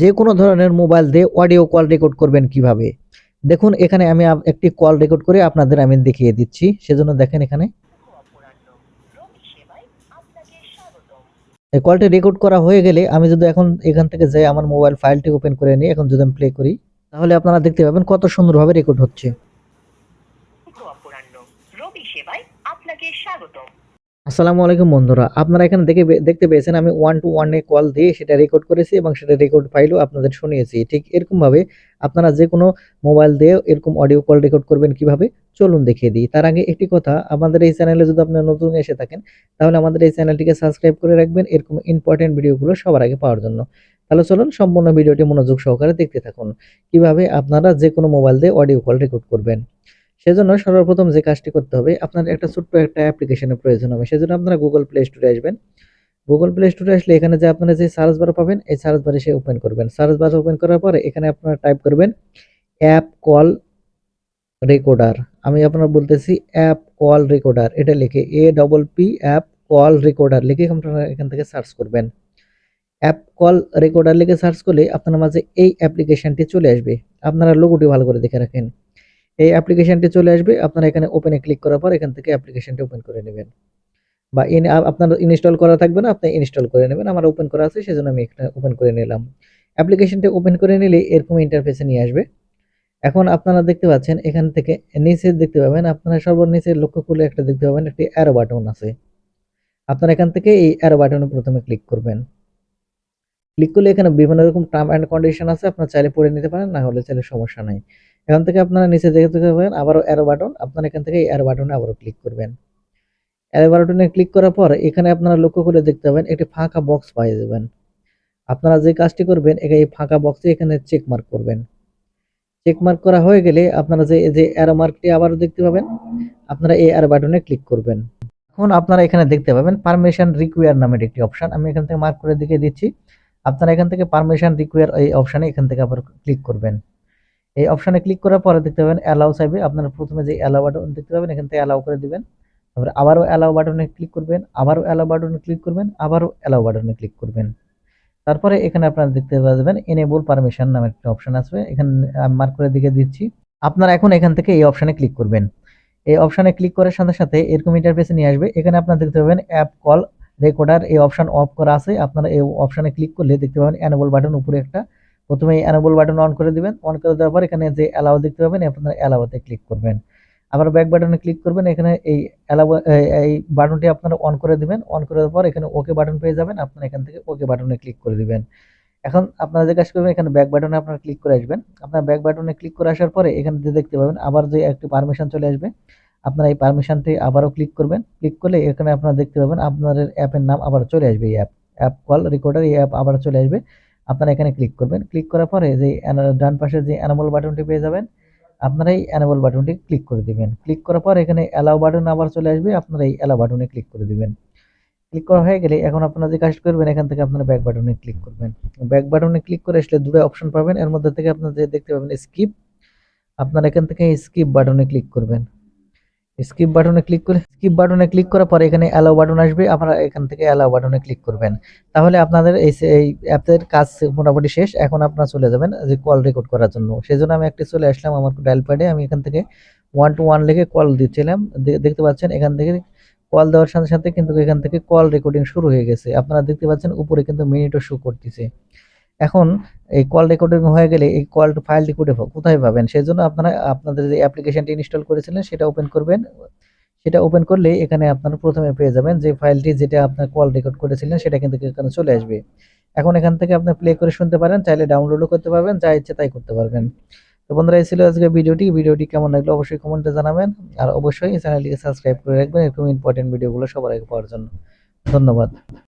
যে কোনো ধরনের মোবাইল দিয়ে অডিও কল রেকর্ড করবেন কীভাবে? দেখুন, এখানে আমি একটি কল রেকর্ড করে আপনাদের আমি দেখিয়ে দিচ্ছি। সেজন্য দেখেন এখানে। এই কলটি রেকর্ড করা হয়ে গেলে আমি যদি এখন এখান থেকে যাই, আমার মোবাইল ফাইলটি ওপেন করে নিই, এখন যদি আমি প্লে করি, তাহলে আপনারা দেখতে পাবেন কত সুন্দরভাবে রেকর্ড হচ্ছে। আপনাকে আসসালামু আলাইকুম বন্ধুরা, আপনারা এখানে দেখে দেখতে পেয়েছেন আমি ওয়ান টু ওয়ানে কল দিয়ে সেটা রেকর্ড করেছি এবং সেটা রেকর্ড ফাইলও আপনাদের শুনিয়েছি। ঠিক এরকমভাবে আপনারা যে কোনো মোবাইল দিয়ে এরকম অডিও কল রেকর্ড করবেন কীভাবে, চলুন দেখিয়ে দিই। তার আগে একটি কথা, আমাদের এই চ্যানেলে যদি আপনারা নতুন এসে থাকেন, তাহলে আমাদের এই চ্যানেলটিকে সাবস্ক্রাইব করে রাখবেন এরকম ইম্পর্টেন্ট ভিডিওগুলো সবার আগে পাওয়ার জন্য। তাহলে চলুন সম্পূর্ণ ভিডিওটি মনোযোগ সহকারে দেখতে থাকুন। কীভাবে আপনারা যে কোনো মোবাইল দিয়ে অডিও কল রেকর্ড করবেন। সেজন্য সর্বপ্রথম যে কাজটি করতে হবে, আপনার একটা ছোট্ট একটা অ্যাপ্লিকেশনের প্রয়োজন হবে। সেজন্য আপনারা গুগল প্লে স্টোরে আসবেন। গুগল প্লে স্টোরে আসলে এখানে যে আপনারা যে সার্চ বার পাবেন, এই সার্চ বারে সে ওপেন করবেন। সার্চ বার ওপেন করার পরে এখানে আপনারা টাইপ করবেন অ্যাপ কল রেকর্ডার আমি আপনার বলতেছি অ্যাপ কল রেকর্ডার এটা লিখে A double P app call recorder লিখে আপনারা এখান থেকে সার্চ করবেন। অ্যাপ কল রেকর্ডার লিখে সার্চ করলে আপনার মাঝে এই অ্যাপ্লিকেশনটি চলে আসবে। আপনারা লোগোটি ভালো করে দেখে রাখেন। এই অ্যাপ্লিকেশনটি চলে আসবে। আপনারা এখানে ওপেনে ক্লিক করার পর এখান থেকে অ্যাপ্লিকেশনটি ওপেন করে নেবেন। বা ইন আপনার ইনস্টল করা থাকবে না, আপনি ইনস্টল করে নেবেন। আমার ওপেন করা আছে, সেজন্য আমি এখানে ওপেন করে নিলাম। অ্যাপ্লিকেশনটি ওপেন করে নিলে এরকম ইন্টারফেসে নিয়ে আসবে। এখন আপনারা দেখতে পাচ্ছেন, এখান থেকে নিচে দেখতে পাবেন, আপনারা সর্বনিচে লক্ষ্য করলে একটা দেখতে পাবেন, একটি অ্যারো বাটন আছে। আপনারা এখান থেকে এই অ্যারো বাটনে প্রথমে ক্লিক করবেন। ক্লিক করলে এখানে বিভিন্ন রকম টার্ম অ্যান্ড কন্ডিশন আছে, আপনারা চাইলে পড়ে নিতে পারেন, না হলে চাইলে সমস্যা নাই। এখান থেকে আপনারা নিচে দেখতে পাবেন, আবারও অ্যারো বাটন আপনারা এখান থেকে অ্যারো বাটনে আবারও ক্লিক করবেন। অ্যারো বাটনে ক্লিক করার পর এখানে আপনারা লক্ষ্য করে দেখতে পাবেন, একটি ফাঁকা বক্স পেয়ে যাবেন। আপনারা যে কাজটি করবেন এই ফাঁকা বক্সে এখানে চেক মার্ক করবেন। চেক মার্ক করা হয়ে গেলে আপনারা যে যে অ্যারো মার্কটি আবারও দেখতে পাবেন, আপনারা এই অ্যারো বাটনে ক্লিক করবেন। এখন আপনারা এখানে দেখতে পাবেন পারমিশন রিকোয়ার নামের একটি অপশন আমি এখান থেকে মার্ক করে দিকে দিচ্ছি। আপনারা এখান থেকে পারমিশন রিকোয়ার এই অপশনে এখান থেকে আবার ক্লিক করবেন। এই অপশানে ক্লিক করার পরে দেখতে পাবেন অ্যালাউ চাইবে। আপনারা প্রথমে যে অ্যালাউ বাটন দেখতে পাবেন, এখান থেকে অ্যালাউ করে দিবেন। তারপরে আবারও অ্যালাউ বাটনে ক্লিক করবেন, আবারও অ্যালাউ বাটনে ক্লিক করবেন, আবারও অ্যালাউ বাটনে ক্লিক করবেন। তারপরে এখানে আপনারা দেখতে পাবেন এনেবল পারমিশন নামে একটা অপশন আসবে। এখানে মার্ক করে দিকে দিচ্ছি। আপনারা এখন এখান থেকে এই অপশানে ক্লিক করবেন। এই অপশানে ক্লিক করার সাথে সাথে এরকম ইন্টারফেসে নিয়ে আসবে। এখানে আপনারা দেখতে পাবেন অ্যাপ কল রেকর্ডার এই অপশন অফ করা আছে। আপনারা এই অপশানে ক্লিক করলে দেখতে পাবেন অ্যানেবল বাটন উপরে একটা প্রথমে অ্যানেবল বাটন অন করে দিবেন অন করে দেওয়ার পর এখানে যে অ্যালাউ দেখতে পাবেন আপনারা অ্যালাউতে ক্লিক করবেন। আবার ব্যাক বাটনে ক্লিক করবেন, এখানে এই অ্যালাউ এই বাটনটি আপনারা অন করে দিবেন অন করে দেওয়ার পর এখানে ওকে বাটন পেয়ে যাবেন, আপনারা এখান থেকে ওকে বাটনে ক্লিক করে দিবেন। এখন আপনারা যে কাজ করবেন, এখানে ব্যাক বাটনে আপনারা ক্লিক করে আসবেন। আপনার ব্যাক বাটনে ক্লিক করে আসার পরে এখানে যে দেখতে পাবেন, আবার যে একটি পারমিশন চলে আসবে, আপনারা এই পারমিশনটি আবারও ক্লিক করবেন। ক্লিক করলে এখানে আপনারা দেখতে পাবেন, আপনাদের অ্যাপের নাম আবার চলে আসবে এই অ্যাপ অ্যাপ কল রেকর্ডার এই অ্যাপ আবার চলে আসবে। আপনারা এখানে ক্লিক করবেন। ক্লিক করার পরে যে ডান পাশে যে অ্যানাবল বাটনটি পেয়ে যাবেন, আপনারা এই অ্যানাবল বাটনটি ক্লিক করে দিবেন। ক্লিক করার পর এখানে অ্যালাউ বাটন আবার চলে আসবে, আপনারা এই অ্যালাউ বাটনে ক্লিক করে দিবেন। ক্লিক করা হয়ে গেলে এখন আপনারা যে কাজ করবেন, এখান থেকে আপনারা ব্যাক বাটনে ক্লিক করবেন। ব্যাক বাটনে ক্লিক করে আসলে দুটো অপশন পাবেন। এর মধ্যে থেকে আপনারা যে দেখতে পাবেন স্কিপ আপনারা এখান থেকে স্কিপ বাটনে ক্লিক করবেন। স্কিপ বাটনে ক্লিক করে স্কিপ বাটনে ক্লিক করার পরে এখানে অ্যালাউ বাটন আসবে, আপনারা এখান থেকে অ্যালাউ বাটনে ক্লিক করবেন। তাহলে আপনাদের এই এই অ্যাপের কাজ মোটামুটি শেষ, এখন আপনারা চলে যাবেন যে কল রেকর্ড করার জন্য। সেই জন্য আমি একটি চলে আসলাম আমার ডায়াল প্যাডে আমি এখান থেকে ওয়ান টু ওয়ান লিখে কল দিচ্ছিলাম দেখতে পাচ্ছেন এখান থেকে কল দেওয়ার সাথে সাথে কিন্তু এখান থেকে কল রেকর্ডিং শুরু হয়ে গেছে। আপনারা দেখতে পাচ্ছেন উপরে কিন্তু মিনিটও শো করতেছে। এখন এই কল রেকর্ডিং হয়ে গেলে এই কল ফাইলটি কোথায় কোথায় পাবেন? সেই জন্য আপনারা, আপনাদের যে অ্যাপ্লিকেশনটি ইনস্টল করেছিলেন সেটা ওপেন করবেন। সেটা ওপেন করলে এখানে আপনারা প্রথমে পেয়ে যাবেন যে ফাইলটি যেটা আপনার কল রেকর্ড করেছিলেন সেটা কিন্তু এখানে চলে আসবে। এখন এখান থেকে আপনি প্লে করে শুনতে পারেন, চাইলে ডাউনলোডও করতে পারবেন, যা ইচ্ছে তাই করতে পারবেন। তো বন্ধুরা, এই ছিল আজকে ভিডিওটি। ভিডিওটি কেমন লাগল অবশ্যই কমেন্টে জানাবেন। আর অবশ্যই চ্যানেলটিকে সাবস্ক্রাইব করে রাখবেন, এরকম ইম্পর্টেন্ট ভিডিওগুলো সবার আগে পাওয়ার জন্য। ধন্যবাদ।